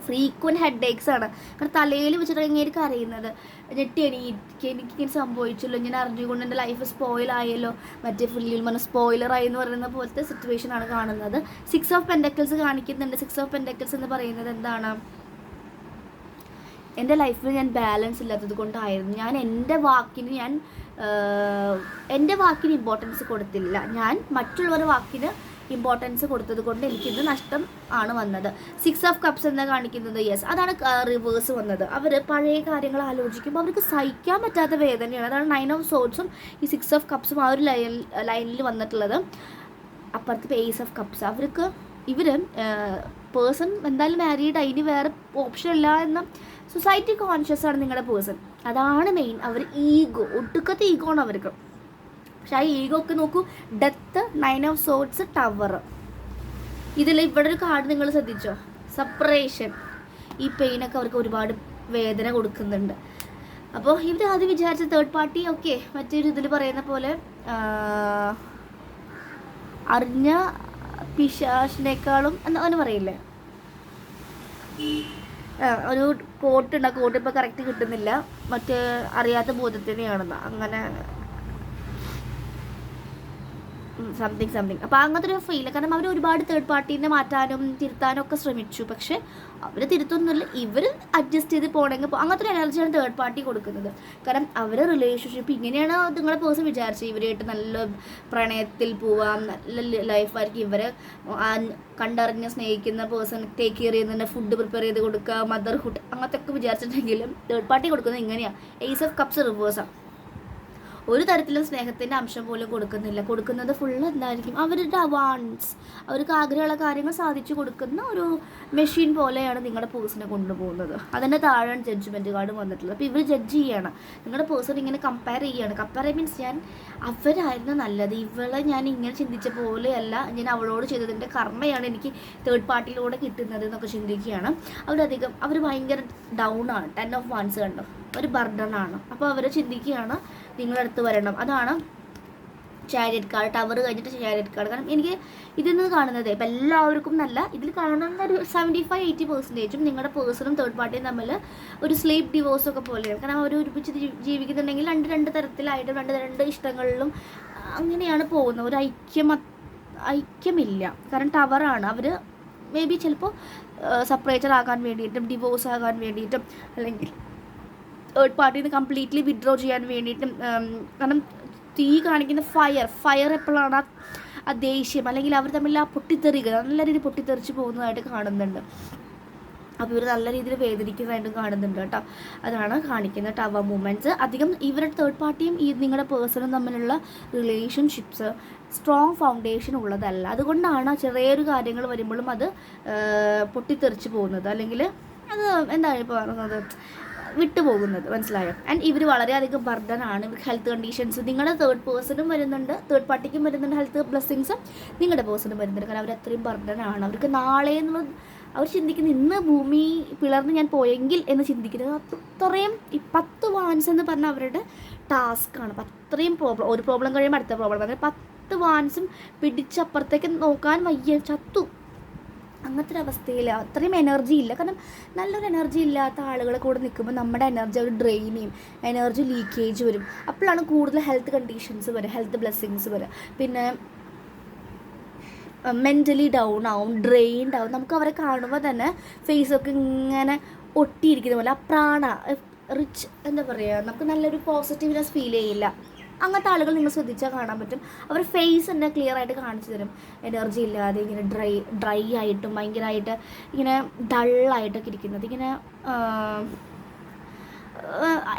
ഫ്രീക്വന്റ് ഹെഡ് ഏക്സ് ആണ്. കാരണം തലയിൽ വെച്ചിട്ട് ഇങ്ങനെ അറിയുന്നത് ഞെട്ടി എനിക്ക് എനിക്കിങ്ങനെ സംഭവിച്ചല്ലോ. ഞാൻ അറിഞ്ഞുകൊണ്ട് എന്റെ ലൈഫ് സ്പോയിലായല്ലോ മറ്റേ ഫുള്ളിൽ പറഞ്ഞ സ്പോയിലറായി എന്ന് പറയുന്ന പോലത്തെ സിറ്റുവേഷൻ ആണ് കാണുന്നത്. സിക്സ് ഓഫ് പെൻഡക്കിൾസ് കാണിക്കുന്നുണ്ട്. സിക്സ് ഓഫ് പെൻഡക്കിൾസ് എന്ന് പറയുന്നത് എന്താണ്? എന്റെ ലൈഫിൽ ഞാൻ ബാലൻസ് ഇല്ലാത്തത് കൊണ്ടായിരുന്നു. ഞാൻ എന്റെ വാക്കിന് ഞാൻ എന്റെ വാക്കിന് ഇമ്പോർട്ടൻസ് കൊടുത്തില്ല. ഞാൻ മറ്റുള്ളവരുടെ വാക്കിന് ഇമ്പോർട്ടൻസ് കൊടുത്തത് കൊണ്ട് എനിക്കിത് നഷ്ടം ആണ് വന്നത്. സിക്സ് ഓഫ് കപ്സ് എന്നാണ് കാണിക്കുന്നത് യെസ് അതാണ് റിവേഴ്സ് വന്നത്. അവർ പഴയ കാര്യങ്ങൾ ആലോചിക്കുമ്പോൾ അവർക്ക് സഹിക്കാൻ പറ്റാത്ത വേദനയാണ്. അതാണ് നയൻ ഓഫ് സോട്ട്സും ഈ സിക്സ് ഓഫ് കപ്സും ആ ഒരു ലൈൻ ലൈനിൽ വന്നിട്ടുള്ളത്. അപ്പുറത്ത് പേസ് ഓഫ് കപ്സ് അവർക്ക് ഇവർ പേഴ്സൺ എന്തായാലും മാരീഡ് അതിന് വേറെ ഓപ്ഷൻ ഇല്ല എന്ന സൊസൈറ്റി കോൺഷ്യസ് ആണ് നിങ്ങളുടെ പേഴ്സൺ അതാണ് മെയിൻ അവർ ഈഗോ ഒടുക്കത്തെ ഈഗോ ആണ് അവർക്ക്. പക്ഷെ ആ ഈഗോ ഒക്കെ നോക്കൂ. Death nine of swords tower ഇതിൽ ഇവിടെ ഒരു കാർഡ് നിങ്ങൾ ശ്രദ്ധിച്ചോ? സെപ്പറേഷൻ ഈ പെയിനൊക്കെ അവർക്ക് ഒരുപാട് വേദന കൊടുക്കുന്നുണ്ട്. അപ്പോൾ ഇവർ ആദ്യം വിചാരിച്ച തേർഡ് പാർട്ടി ഓക്കെ മറ്റൊരു ഇതിൽ പറയുന്ന പോലെ അറിഞ്ഞ പിശാഷിനേക്കാളും അവന് പറയില്ലേ? ഒരു കോട്ടുണ്ട് ആ കോട്ട് ഇപ്പോൾ കറക്റ്റ് കിട്ടുന്നില്ല. മറ്റേ അറിയാത്ത ബോധത്തിനെയാണെന്ന്. അങ്ങനെ സംതിങ് സംതിങ് അപ്പോൾ അങ്ങനത്തെ ഒരു ഫീൽ കാരണം അവർ ഒരുപാട് തേർഡ് പാർട്ടീനെ മാറ്റാനും തിരുത്താനും ഒക്കെ ശ്രമിച്ചു. പക്ഷേ അവർ തിരുത്തൊന്നുമില്ല ഇവർ അഡ്ജസ്റ്റ് ചെയ്ത് പോകണമെങ്കിൽ അങ്ങനത്തെ ഒരു എനർജിയാണ് തേർഡ് പാർട്ടി കൊടുക്കുന്നത്. കാരണം അവരെ റിലേഷൻഷിപ്പ് ഇങ്ങനെയാണ് നിങ്ങളെ പേഴ്സൺ വിചാരിച്ചത്. ഇവരായിട്ട് നല്ല പ്രണയത്തിൽ പോവാം നല്ല ലൈഫായിരിക്കും ഇവരെ കണ്ടറിഞ്ഞ് സ്നേഹിക്കുന്ന പേഴ്സൺ ടേക്ക് കെയർ ചെയ്യുന്നുണ്ട് ഫുഡ് പ്രിപ്പയർ ചെയ്ത് കൊടുക്കുക മദർഹുഡ് അങ്ങനത്തെ ഒക്കെ വിചാരിച്ചിട്ടുണ്ടെങ്കിലും തേർഡ് പാർട്ടി കൊടുക്കുന്നത് ഇങ്ങനെയാണ് ഏസ് ഓഫ് കപ്സ് റിവേഴ്സാണ് ഒരു തരത്തിലും സ്നേഹത്തിന്റെ അംശം പോലും കൊടുക്കുന്നില്ല. കൊടുക്കുന്നത് ഫുള്ള് എന്തായിരിക്കും? അവരുടെ വാൺസ് അവർക്ക് ആഗ്രഹമുള്ള കാര്യങ്ങൾ സാധിച്ചു കൊടുക്കുന്ന ഒരു മെഷീൻ പോലെയാണ് നിങ്ങളുടെ പേഴ്സണെ കൊണ്ടുപോകുന്നത്. അതിന്റെ താഴെയാണ് ജഡ്ജ്മെന്റ് കാർഡ് വന്നിട്ടുള്ളത്. അപ്പോൾ ഇവർ ജഡ്ജ് ചെയ്യാണ്. നിങ്ങളുടെ പേഴ്സൺ ഇങ്ങനെ കമ്പയർ ചെയ്യുകയാണ് കമ്പയർ മീൻസ് ഞാൻ അവരായിരുന്നു നല്ലത്. ഇവളെ ഞാൻ ഇങ്ങനെ ചിന്തിച്ച പോലെയല്ല ഞാൻ അവളോട് ചെയ്തതിന്റെ കർമ്മയാണ് എനിക്ക് തേർഡ് പാർട്ടിയിലൂടെ കിട്ടുന്നത് എന്നൊക്കെ ചിന്തിക്കുകയാണ്. അവരധികം അവർ ഭയങ്കര ഡൗൺ ആണ്. ടെൻ ഓഫ് വൺസ് കണ്ടോ? ഒരു ബർഡൺ ആണ്. അപ്പോൾ അവർ ചിന്തിക്കുകയാണ് നിങ്ങളുടെ അടുത്ത് വരണം. അതാണ് ചാരിയറ്റ് കാർഡ് ടവർ കഴിഞ്ഞിട്ട് ചാരിയറ്റ് കാർഡ് കാരണം എനിക്ക് ഇതിൽ നിന്ന് കാണുന്നത് ഇപ്പം എല്ലാവർക്കും നല്ല ഇതിൽ കാണുന്ന ഒരു സെവന്റി ഫൈവ് എയ്റ്റി പെർസെന്റേജും നിങ്ങളുടെ പേഴ്സണും തേർഡ് പാർട്ടിയും തമ്മിൽ ഒരു സ്ലീപ്പ് ഡിവോഴ്സ് ഒക്കെ പോലെയാണ്. കാരണം അവർ ഒരുമിച്ച് ജീവിക്കുന്നുണ്ടെങ്കിൽ രണ്ട് രണ്ട് തരത്തിലായിട്ടും രണ്ട് രണ്ട് ഇഷ്ടങ്ങളിലും അങ്ങനെയാണ് പോകുന്നത്. ഒരു ഐക്യം ഐക്യമില്ല. കാരണം ടവറാണ് അവർ മേ ബി ചിലപ്പോൾ സെപ്പറേറ്റർ ആകാൻ വേണ്ടിയിട്ടും ഡിവോഴ്സ് ആകാൻ വേണ്ടിയിട്ടും അല്ലെങ്കിൽ തേർഡ് പാർട്ടിയിൽ നിന്ന് കംപ്ലീറ്റ്ലി വിഡ്രോ ചെയ്യാൻ വേണ്ടിയിട്ടും കാരണം തീ കാണിക്കുന്ന ഫയർ ഫയർ എപ്പോഴാണ് ആ- ദേഷ്യം അല്ലെങ്കിൽ അവർ തമ്മിൽ ആ പൊട്ടിത്തെറിയുക നല്ല രീതിയിൽ പൊട്ടിത്തെറിച്ച് പോകുന്നതായിട്ട് കാണുന്നുണ്ട്. അപ്പോൾ ഇവർ നല്ല രീതിയിൽ വേദനിക്കുന്നതായിട്ടും കാണുന്നുണ്ട് കേട്ടോ. അതാണ് കാണിക്കുന്ന ടവർ മൂമെന്റ്സ് അധികം ഇവരുടെ തേർഡ് പാർട്ടിയും ഈ നിങ്ങളുടെ പേഴ്സണും തമ്മിലുള്ള റിലേഷൻഷിപ്സ് സ്ട്രോങ് ഫൗണ്ടേഷൻ ഉള്ളതല്ല. അതുകൊണ്ടാണ് ചെറിയൊരു കാര്യങ്ങൾ വരുമ്പോഴും അത് പൊട്ടിത്തെറിച്ച് പോകുന്നത്. അല്ലെങ്കിൽ അത് എന്താണ് ഇപ്പോൾ പറയുന്നത് വിട്ടുപോകുന്നത്. മനസ്സിലായോ? ആൻഡ് ഇവർ വളരെയധികം ബർഡൻ ആണ് ഹെൽത്ത് കണ്ടീഷൻസ് നിങ്ങളുടെ തേർഡ് പേഴ്സണും വരുന്നുണ്ട്. തേർഡ് പാർട്ടിക്കും വരുന്നുണ്ട് ഹെൽത്ത് ബ്ലെസ്സിങ്സും നിങ്ങളുടെ പേഴ്സണും വരുന്നുണ്ട്. കാരണം അവർ അത്രയും ബർഡൻ ആണ് അവർക്ക് നാളെ എന്നുള്ള അവർ ചിന്തിക്കുന്ന ഇന്ന് ഭൂമി പിളർന്ന് ഞാൻ പോയെങ്കിൽ എന്ന് ചിന്തിക്കുന്നത് അത്രയും ഈ പത്ത് വാൻസ് എന്ന് പറഞ്ഞ അവരുടെ ടാസ്ക്കാണ് അപ്പം അത്രയും പ്രോബ്ലം ഒരു പ്രോബ്ലം കഴിയുമ്പോൾ അടുത്ത പ്രോബ്ലം അങ്ങനെ പത്ത് വാൻസും പിടിച്ചപ്പുറത്തേക്ക് നോക്കാൻ വയ്യ. ചത്തു. അങ്ങനത്തെ ഒരു അവസ്ഥയിൽ അത്രയും എനർജി ഇല്ല. കാരണം നല്ലൊരു എനർജി ഇല്ലാത്ത ആളുകളെ കൂടെ നിൽക്കുമ്പോൾ നമ്മുടെ എനർജി അവർ ഡ്രെയിൻ ചെയ്യും. എനർജി ലീക്കേജ് വരും. അപ്പോഴാണ് കൂടുതൽ ഹെൽത്ത് കണ്ടീഷൻസ് വരിക ഹെൽത്ത് ബ്ലെസ്സിങ്സ് വരിക പിന്നെ മെന്റലി ഡൗൺ ആവും ഡ്രെയിൻഡ് ആവും. നമുക്ക് അവരെ കാണുമ്പോൾ തന്നെ ഫേസൊക്കെ ഇങ്ങനെ ഒട്ടിയിരിക്കുന്ന പോലെ ആ പ്രാണ റിച്ച് എന്താ പറയുക നമുക്ക് നല്ലൊരു പോസിറ്റീവ്നെസ് ഫീൽ ചെയ്യില്ല. അങ്ങനത്തെ ആളുകൾ നിങ്ങൾ ശ്രദ്ധിച്ചാൽ കാണാൻ പറ്റും. അവർ ഫേസ് തന്നെ ക്ലിയർ ആയിട്ട് കാണിച്ചു തരും. എനർജി ഇല്ലാതെ ഇങ്ങനെ ഡ്രൈ ഡ്രൈ ആയിട്ടും ഭയങ്കരമായിട്ട് ഇങ്ങനെ ഡള്ളായിട്ടൊക്കെ ഇരിക്കുന്നത്. ഇങ്ങനെ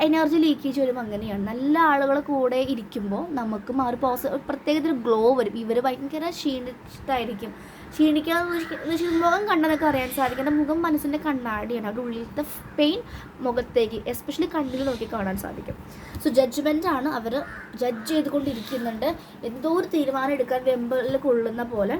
എനർജി ലീക്കേജ് വരുമ്പോൾ അങ്ങനെയാണ്. നല്ല ആളുകളെ കൂടെ ഇരിക്കുമ്പോൾ നമുക്കും ആ ഒരു പോസ പ്രത്യേകത ഗ്ലോ വരും. ഇവർ ഭയങ്കര ക്ഷീണിച്ചിട്ടായിരിക്കും. ക്ഷീണിക്കാന്ന് മുഖം കണ്ടെന്നൊക്കെ അറിയാൻ സാധിക്കും. എന്റെ മുഖം മനസ്സിന്റെ കണ്ണാടിയാണ്. അവരുടെ ഉള്ളിലത്തെ പെയിൻ മുഖത്തേക്ക് എസ്പെഷ്യലി കണ്ണിൽ നോക്കി കാണാൻ സാധിക്കും. സോ ആണ് അവർ ജഡ്ജ് ചെയ്തുകൊണ്ടിരിക്കുന്നുണ്ട്. എന്തോ ഒരു തീരുമാനം എടുക്കാൻ വെമ്പലിൽ കൊള്ളുന്ന പോലെ.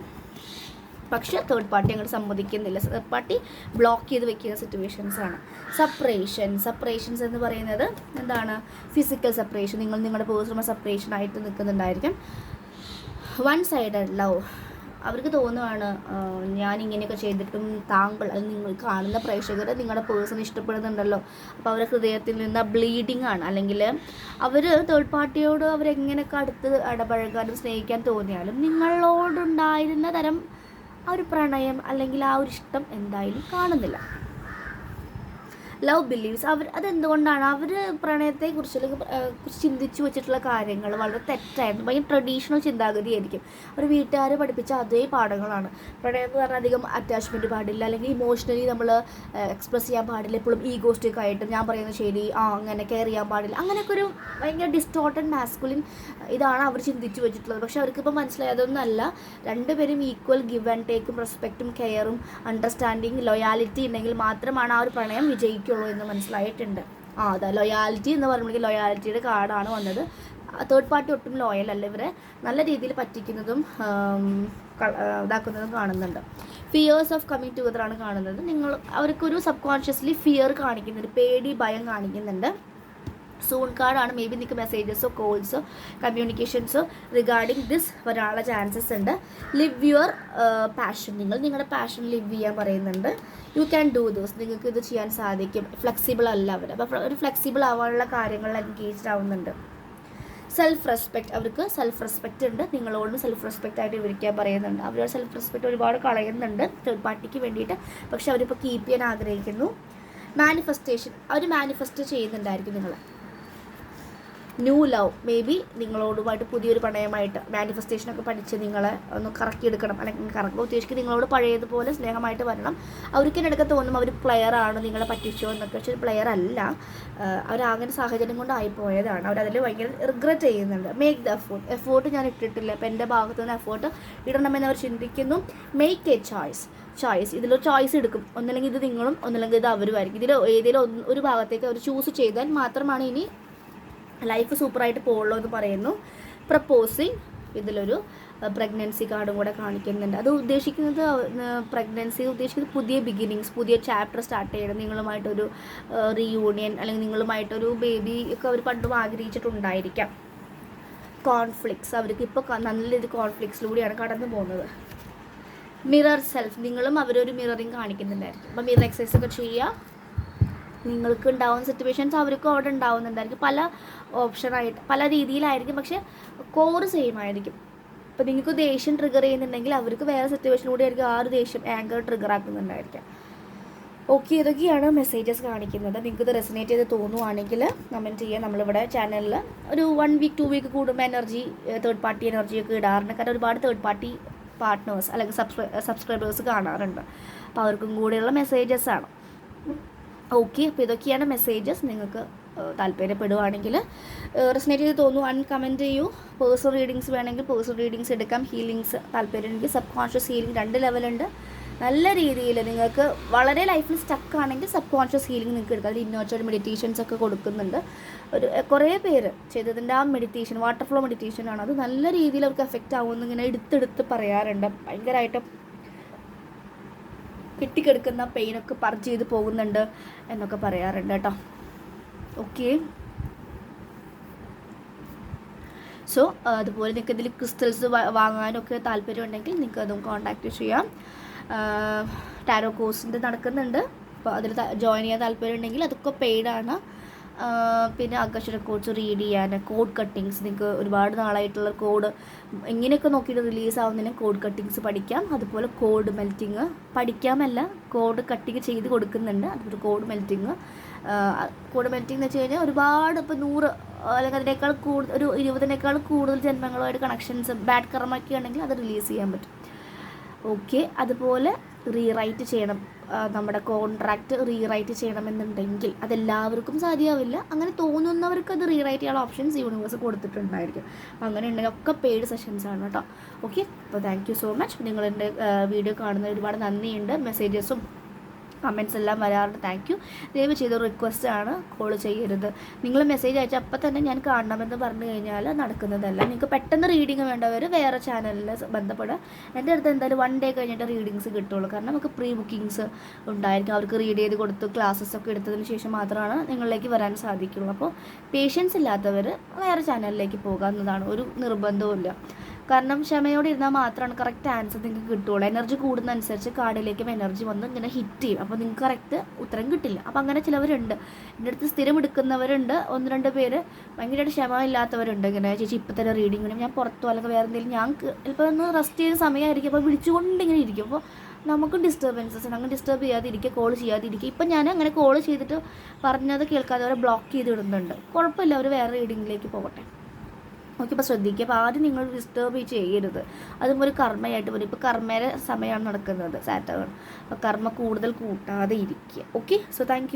പക്ഷേ തേർഡ് പാർട്ടി അങ്ങോട്ട് സമ്മതിക്കുന്നില്ല. തേർഡ് പാർട്ടി ബ്ലോക്ക് ചെയ്ത് വെക്കുന്ന സിറ്റുവേഷൻസ് ആണ്. സപ്പറേഷൻ സപ്പറേഷൻസ് എന്ന് പറയുന്നത് എന്താണ്? ഫിസിക്കൽ സെപ്പറേഷൻ നിങ്ങൾ നിങ്ങളുടെ പേഴ്സണൽ സെപ്പറേഷൻ ആയിട്ട് നിൽക്കുന്നുണ്ടായിരിക്കും. വൺ സൈഡഡ് ലവ് അവർക്ക് തോന്നുവാണ് ഞാൻ ഇങ്ങനെയൊക്കെ ചെയ്തിട്ടും താങ്കൾ അത് നിങ്ങൾ കാണുന്ന പ്രേക്ഷകർ നിങ്ങളുടെ പേഴ്സൺ ഇഷ്ടപ്പെടുന്നുണ്ടല്ലോ. അപ്പോൾ അവരുടെ ഹൃദയത്തിൽ നിന്ന് ബ്ലീഡിങ് ആണ്. അല്ലെങ്കിൽ അവർ തേർഡ് പാർട്ടിയോട് അവരെങ്ങനെയൊക്കെ അടുത്ത് ഇടപഴകാനും സ്നേഹിക്കാൻ തോന്നിയാലും നിങ്ങളോടുണ്ടായിരുന്ന തരം ആ ഒരു പ്രണയം അല്ലെങ്കിൽ ആ ഒരു ഇഷ്ടം എന്തായാലും കാണുന്നില്ല. ലവ് ബിലീവ്സ് അവർ അതെന്തുകൊണ്ടാണ്? അവർ പ്രണയത്തെക്കുറിച്ച് അല്ലെങ്കിൽ ചിന്തിച്ചു വെച്ചിട്ടുള്ള കാര്യങ്ങൾ വളരെ തെറ്റായിരുന്നു. ഭയങ്കര ട്രഡീഷണൽ ചിന്താഗതിയായിരിക്കും അവർ വീട്ടുകാർ പഠിപ്പിച്ച അതേ പാഠങ്ങളാണ്. പ്രണയം എന്ന് പറഞ്ഞാൽ അധികം അറ്റാച്ച്മെന്റ് പാടില്ല. അല്ലെങ്കിൽ ഇമോഷണലി നമ്മൾ എക്സ്പ്രസ് ചെയ്യാൻ പാടില്ല. എപ്പോഴും ഈഗോസ്റ്റിക് ആയിട്ട് ഞാൻ പറയുന്നത് ശരി ആ അങ്ങനെ കെയർ ചെയ്യാൻ പാടില്ല. അങ്ങനെയൊക്കെ ഒരു ഭയങ്കര ഡിസ്റ്റോർട്ടഡ് മാസ്കുലിൻ ഇതാണ് അവർ ചിന്തിച്ചു വെച്ചിട്ടുള്ളത്. പക്ഷേ അവർക്കിപ്പോൾ മനസ്സിലായതൊന്നല്ല രണ്ടുപേരും ഈക്വൽ ഗിവ് ആൻഡ് ടേക്കും റെസ്പെക്റ്റും കെയറും അണ്ടർസ്റ്റാൻഡിങ് ലൊയാലിറ്റി ഉണ്ടെങ്കിൽ മാത്രമാണ് ആ ഒരു പ്രണയം വിജയിക്കുള്ളൂ എന്ന് മനസ്സിലായിട്ടുണ്ട്. ആ അതെ ലോയാലിറ്റി എന്ന് പറയുമ്പോൾ ലോയാലിറ്റിയുടെ കാർഡാണ് വന്നത്. തേർഡ് പാർട്ടി ഒട്ടും ലോയൽ അല്ല. ഇവരെ നല്ല രീതിയിൽ പറ്റിക്കുന്നതും ഇതാക്കുന്നതും കാണുന്നുണ്ട്. ഫിയേഴ്സ് ഓഫ് കമ്മിങ് ടുഗദർ ആണ് കാണുന്നത്. നിങ്ങൾ അവർക്കൊരു സബ് കോൺഷ്യസ്ലി ഫിയർ കാണിക്കുന്നുണ്ട് പേടി ഭയം കാണിക്കുന്നുണ്ട്. സൂൺ കാർഡാണ്. മേ ബി നിങ്ങൾക്ക് മെസ്സേജസോ കോൾസോ കമ്മ്യൂണിക്കേഷൻസോ റിഗാർഡിങ് ദിസ് വരാനുള്ള ചാൻസസ് ഉണ്ട്. ലിവ് യുവർ പാഷൻ നിങ്ങൾ നിങ്ങളുടെ പാഷൻ ലിവ് ചെയ്യാൻ പറയുന്നുണ്ട്. യു ക്യാൻ ഡൂ ദോസ് നിങ്ങൾക്ക് ഇത് ചെയ്യാൻ സാധിക്കും. ഫ്ലെക്സിബിൾ അല്ല അവർ അപ്പോൾ ഒരു ഫ്ലെക്സിബിൾ ആവാനുള്ള കാര്യങ്ങളിൽ എൻഗേജ്ഡ് ആവുന്നുണ്ട്. സെൽഫ് റെസ്പെക്റ്റ് അവർക്ക് സെൽഫ് റെസ്പെക്റ്റ് ഉണ്ട്. നിങ്ങളോടും സെൽഫ് റെസ്പെക്റ്റ് ആയിട്ട് വിവരിക്കാൻ പറയുന്നുണ്ട്. അവരുടെ സെൽഫ് റെസ്പെക്റ്റ് ഒരുപാട് കളയുന്നുണ്ട്. തേർഡ് പാർട്ടിക്ക് വേണ്ടിയിട്ട്. പക്ഷെ അവരിപ്പോൾ കീപ്പ് ചെയ്യാൻ ആഗ്രഹിക്കുന്നു. മാനിഫെസ്റ്റേഷൻ അവർ മാനിഫെസ്റ്റ് ചെയ്യുന്നുണ്ടായിരിക്കും നിങ്ങൾ ന്യൂ ലവ് മേ ബി നിങ്ങളോടുമായിട്ട് പുതിയൊരു പ്രണയമായിട്ട് മാനിഫെസ്റ്റേഷനൊക്കെ പഠിച്ച് നിങ്ങളെ ഒന്ന് കറക്കിയെടുക്കണം. അല്ലെങ്കിൽ കറക്കുക ഉദ്ദേശിക്കുക നിങ്ങളോട് പഴയതുപോലെ സ്നേഹമായിട്ട് വരണം. അവർക്ക് ഇടയ്ക്ക് തോന്നും അവർ പ്ലെയർ ആണ് നിങ്ങളെ പറ്റിച്ചോ എന്നൊക്കെ. പക്ഷേ പ്ലെയർ അല്ല. അവരാകെ സാഹചര്യം കൊണ്ടായി പോയതാണ് അവരതിൽ ഭയങ്കര റിഗ്രറ്റ് ചെയ്യുന്നുണ്ട്. മേക്ക് ദ എഫോർട്ട് എഫോർട്ട് ഞാൻ ഇട്ടിട്ടില്ല. അപ്പം എന്റെ ഭാഗത്തു നിന്ന് എഫോർട്ട് ഇടണമെന്ന് അവർ ചിന്തിക്കുന്നു. മേക്ക് എ ചോയ്സ് ചോയ്സ് ഇതിൽ ചോയ്സ് എടുക്കും. ഒന്നല്ലെങ്കിൽ ഇത് നിങ്ങളും ഒന്നല്ലെങ്കിൽ ഇത് അവരുമായിരിക്കും. ഇതിൽ ഏതെങ്കിലും ഒരു ഭാഗത്തേക്ക് അവർ ചൂസ് ചെയ്താൽ മാത്രമാണ് ഇനി ലൈഫ് സൂപ്പറായിട്ട് പോകുള്ളൂ എന്ന് പറയുന്നു. പ്രപ്പോസിങ് ഇതിലൊരു പ്രഗ്നൻസി കാർഡും കൂടെ കാണിക്കുന്നുണ്ട്. അത് ഉദ്ദേശിക്കുന്നത് പ്രഗ്നൻസി ഉദ്ദേശിക്കുന്നത് പുതിയ ബിഗിനിങ്സ് പുതിയ ചാപ്റ്റർ സ്റ്റാർട്ട് ചെയ്യണം. നിങ്ങളുമായിട്ടൊരു റീയൂണിയൻ അല്ലെങ്കിൽ നിങ്ങളുമായിട്ടൊരു ബേബി ഒക്കെ അവർ പണ്ടും ആഗ്രഹിച്ചിട്ടുണ്ടായിരിക്കാം. കോൺഫ്ലിക്ട്സ് അവർക്ക് ഇപ്പോൾ നല്ല രീതിയിൽ കോൺഫ്ലിക്ട്സിലൂടെയാണ് കടന്നു പോകുന്നത്. മിറർ സെൽഫ് നിങ്ങളും അവരൊരു മിററിങ് കാണിക്കുന്നുണ്ടായിരിക്കും. അപ്പം മിറർ എക്സസൈസ് ഒക്കെ ചെയ്യുക നിങ്ങൾക്ക് ഉണ്ടാവുന്ന സിറ്റുവേഷൻസ് അവർക്കും അവിടെ ഉണ്ടാവുന്നുണ്ടായിരിക്കും. പല ഓപ്ഷനായിട്ട് പല രീതിയിലായിരിക്കും. പക്ഷെ കോർ സെയിം ആയിരിക്കും. ഇപ്പം നിങ്ങൾക്ക് ദേഷ്യം ട്രിഗർ ചെയ്യുന്നുണ്ടെങ്കിൽ അവർക്ക് വേറെ സിറ്റുവേഷനിലൂടെ ആയിരിക്കും. ആ ഒരു ദേഷ്യം ആങ്കർ ട്രിഗർ ആക്കുന്നുണ്ടായിരിക്കാം. ഓക്കെ ഇതൊക്കെയാണ് മെസ്സേജസ് കാണിക്കുന്നത്. നിങ്ങൾക്ക് ഇത് റെസിനേറ്റ് ചെയ്ത് തോന്നുവാണെങ്കിൽ കമന്റ് ചെയ്യുക നമ്മളിവിടെ ചാനലിൽ ഒരു വൺ വീക്ക് ടു വീക്ക് കൂടുമ്പോൾ എനർജി തേർഡ് പാർട്ടി എനർജിയൊക്കെ ഇടാറുണ്ട്. കാരണം ഒരുപാട് തേർഡ് പാർട്ടി പാർട്ട്നേഴ്സ് അല്ലെങ്കിൽ സബ്സ്ക്രൈ സബ്സ്ക്രൈബേഴ്സ് കാണാറുണ്ട്. അപ്പോൾ അവർക്കും കൂടെയുള്ള മെസ്സേജസ് ആണ്. ഓക്കെ അപ്പോൾ ഇതൊക്കെയാണ് മെസ്സേജസ് നിങ്ങൾക്ക് താല്പര്യപ്പെടുവാണെങ്കിൽ റെസിനേറ്റ് ചെയ്ത് തോന്നുവാൻ കമന്റ് ചെയ്യൂ. പേഴ്സണൽ റീഡിങ്സ് വേണമെങ്കിൽ പേഴ്സണൽ റീഡിങ്സ് എടുക്കാം. ഹീലിങ്സ് താല്പര്യമുണ്ടെങ്കിൽ സബ് കോൺഷ്യസ് ഹീലിംഗ് രണ്ട് ലെവലുണ്ട് നല്ല രീതിയിൽ നിങ്ങൾക്ക് വളരെ ലൈഫിൽ സ്റ്റക്ക് ആണെങ്കിൽ സബ് കോൺഷ്യസ് ഹീലിംഗ് നിങ്ങൾക്ക് എടുക്കാം. അതിൽ ഇന്നോച്ചർ മെഡിറ്റേഷൻസ് ഒക്കെ കൊടുക്കുന്നുണ്ട്. ഒരു കുറേ പേര് ചെയ്തതിന്റെ ആ മെഡിറ്റേഷൻ വാട്ടർഫ്ലോ മെഡിറ്റേഷൻ ആണ്. അത് നല്ല രീതിയിൽ അവർക്ക് എഫക്റ്റ് ആവുമെന്ന് ഇങ്ങനെ എടുത്തെടുത്ത് പറയാറുണ്ട്. ഭയങ്കരമായിട്ട് കെട്ടിക്കെടുക്കുന്ന പെയിനൊക്കെ പർച്ച് ചെയ്ത് പോകുന്നുണ്ട് എന്നൊക്കെ പറയാറുണ്ട് കേട്ടോ. ഓക്കെ സോ അതുപോലെ നിങ്ങൾക്ക് ഇതിൽ ക്രിസ്റ്റൽസ് വാങ്ങാനൊക്കെ താല്പര്യം ഉണ്ടെങ്കിൽ നിങ്ങൾക്ക് അതും കോൺടാക്റ്റ് ചെയ്യാം. ടാരോ കോഴ്സിന്റെ നടക്കുന്നുണ്ട്. അപ്പോൾ അതിൽ ജോയിൻ ചെയ്യാൻ താല്പര്യം ഉണ്ടെങ്കിൽ അതൊക്കെ പെയ്ഡാണ് പിന്നെ ആകർഷണ കോഡ്സ് റീഡ് ചെയ്യാൻ കോഡ് കട്ടിങ്സ് നിങ്ങൾക്ക് ഒരുപാട് നാളായിട്ടുള്ള കോഡ് ഇങ്ങനെയൊക്കെ നോക്കിയിട്ട് റിലീസ് ആവുന്നതിന് കോഡ് കട്ടിങ്സ് പഠിക്കാം. അതുപോലെ കോഡ് മെൽറ്റിങ് പഠിക്കാമല്ല കോഡ് കട്ടിങ് ചെയ്ത് കൊടുക്കുന്നുണ്ട്. അതുപോലെ കോഡ് മെൽറ്റിങ് കോഡ് മെൽറ്റിംഗ് എന്ന് വെച്ച് കഴിഞ്ഞാൽ ഒരുപാട് ഇപ്പോൾ നൂറ് അല്ലെങ്കിൽ അതിനേക്കാൾ കൂടുതൽ ഒരു ഇരുപതിനേക്കാൾ കൂടുതൽ ജന്മങ്ങളുമായിട്ട് കണക്ഷൻസ് ബാഡ് കർമ്മൊക്കെ അത് റിലീസ് ചെയ്യാൻ പറ്റും. ഓക്കെ അതുപോലെ റീറൈറ്റ് ചെയ്യണം. നമ്മുടെ കോൺട്രാക്റ്റ് റീറൈറ്റ് ചെയ്യണമെന്നുണ്ടെങ്കിൽ അതെല്ലാവർക്കും സാധ്യമാവില്ല. അങ്ങനെ തോന്നുന്നവർക്ക് അത് റീറൈറ്റ് ചെയ്യാനുള്ള ഓപ്ഷൻസ് യൂണിവേഴ്സ് കൊടുത്തിട്ടുണ്ടായിരിക്കും. അപ്പോൾ അങ്ങനെ ഉണ്ടെങ്കിൽ ഒക്കെ പെയ്ഡ് സെഷൻസ് ആണ് കേട്ടോ. ഓക്കെ അപ്പോൾ താങ്ക് യു സോ മച്ച് നിങ്ങളെന്റെ വീഡിയോ കാണുന്ന ഒരുപാട് നന്ദിയുണ്ട്. മെസ്സേജസും കമൻസ് എല്ലാം വരാറുണ്ട്. താങ്ക് യു ദയവ് ചെയ്ത റിക്വസ്റ്റ് ആണ് കോൾ ചെയ്യരുത്. നിങ്ങൾ മെസ്സേജ് അയച്ചാൽ അപ്പം തന്നെ ഞാൻ കാണണമെന്ന് പറഞ്ഞു കഴിഞ്ഞാൽ നടക്കുന്നതല്ല. നിങ്ങൾക്ക് പെട്ടെന്ന് റീഡിങ് വേണ്ടവർ വേറെ ചാനലിൽ ബന്ധപ്പെടുക എന്റെ അടുത്ത് എന്തായാലും വൺ ഡേ കഴിഞ്ഞിട്ട് റീഡിങ്സ് കിട്ടുള്ളൂ. കാരണം നമുക്ക് പ്രീ ബുക്കിങ്സ് ഉണ്ടായിരിക്കും. അവർക്ക് റീഡ് ചെയ്ത് കൊടുത്ത് ക്ലാസ്സസ് ഒക്കെ എടുത്തതിന് ശേഷം മാത്രമാണ് നിങ്ങളിലേക്ക് വരാൻ സാധിക്കുള്ളൂ. അപ്പോൾ പേഷ്യൻസ് ഇല്ലാത്തവർ വേറെ ചാനലിലേക്ക് പോകാവുന്നതാണ്. ഒരു നിർബന്ധവും ഇല്ല കാരണം ക്ഷമയോടെ ഇരുന്നാൽ മാത്രമാണ് കറക്റ്റ് ആൻസർ നിങ്ങൾക്ക് കിട്ടുള്ളൂ. എനർജി കൂടുന്നതനുസരിച്ച് കാർഡിലേക്കും എനർജി വന്ന് ഇങ്ങനെ ഹിറ്റ് ചെയ്യും. അപ്പോൾ നിങ്ങൾക്ക് കറക്റ്റ് ഉത്തരം കിട്ടില്ല. അപ്പോൾ അങ്ങനെ ചിലവരുണ്ട്. എന്റെ അടുത്ത് സ്ഥിരം എടുക്കുന്നവരുണ്ട്. ഒന്ന് രണ്ട് പേര് ഭയങ്കരമായിട്ട് ക്ഷമ ഇല്ലാത്തവരുണ്ട് ഇങ്ങനെ. ചേച്ചി ഇപ്പം തന്നെ റീഡിങ്ങിനും ഞാൻ പുറത്തോ അല്ലെങ്കിൽ വേറെ എന്തെങ്കിലും ഞാൻ ചിലപ്പോൾ ഒന്ന് റെസ്റ്റ് ചെയ്യുന്ന സമയമായിരിക്കും. അപ്പോൾ വിളിച്ചുകൊണ്ട് ഇങ്ങനെ ഇരിക്കും. അപ്പോൾ നമുക്കും ഡിസ്റ്റർബൻസസ് അങ്ങനെ ഡിസ്റ്റർബ് ചെയ്യാതിരിക്കുക കോൾ ചെയ്യാതിരിക്കുക. ഇപ്പം ഞാൻ അങ്ങനെ കോൾ ചെയ്തിട്ട് പറഞ്ഞത് കേൾക്കാതെ അവരെ ബ്ലോക്ക് ചെയ്ത് ഇടുന്നുണ്ട് കുഴപ്പമില്ല. അവർ വേറെ റീഡിങ്ങിലേക്ക് പോകട്ടെ. ഓക്കെ ഇപ്പോൾ ശ്രദ്ധിക്കുക. അപ്പോൾ ആദ്യം നിങ്ങൾ ഡിസ്റ്റർബ് ചെയ്യരുത്. അതും ഒരു കർമ്മയായിട്ട് വരും. ഇപ്പോൾ കർമ്മയുടെ സമയമാണ് നടക്കുന്നത് സാറ്റേൺ അപ്പോൾ കർമ്മ കൂടുതൽ കൂട്ടാതെ ഇരിക്കുക. Okay so thank